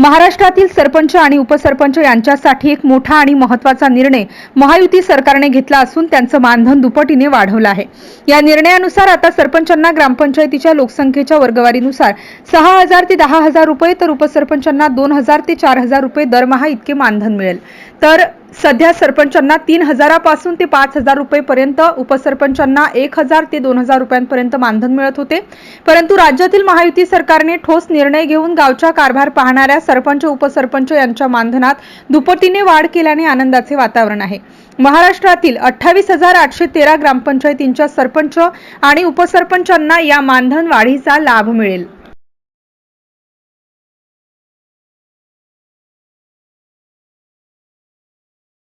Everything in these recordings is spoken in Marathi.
महाराष्ट्रातील सरपंच आणि उपसरपंच यांच्यासाठी एक मोठा आणि महत्त्वाचा निर्णय महायुती सरकारने घेतला असून त्यांचं मानधन दुपटीने वाढवलं आहे. या निर्णयानुसार आता सरपंचांना ग्रामपंचायतीच्या लोकसंख्येच्या वर्गवारीनुसार सहा हजार ते दहा हजार रुपये तर उपसरपंचांना दोन हजार ते चार हजार रुपये दरमहा इतके मानधन मिळेल. तर सध्या सरपंचांना तीन हजारापासून ते पाच हजार रुपयेपर्यंत उपसरपंचांना एक हजार ते दोन हजार रुपयांपर्यंत मानधन मिळत होते. परंतु राज्यातील महायुती सरकारने ठोस निर्णय घेऊन गावचा कारभार पाहणाऱ्या सरपंच उपसरपंच यांच्या मानधनात दुपटीने वाढ केल्याने आनंदाचे वातावरण आहे. महाराष्ट्रातील अठ्ठावीस हजार आठशे तेरा ग्रामपंचायतींच्या सरपंच आणि उपसरपंचांना या मानधन वाढीचा लाभ मिळेल.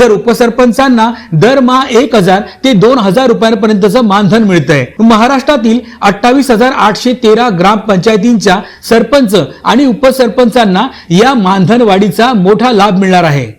तर उपसरपंचांना दरमहा एक हजार ते दोन हजार रुपयांपर्यंतचं मानधन मिळतंय. महाराष्ट्रातील अठ्ठावीस हजार आठशे तेरा ग्रामपंचायतींच्या सरपंच आणि उपसरपंचांना या मानधन वाढीचा मोठा लाभ मिळणार आहे.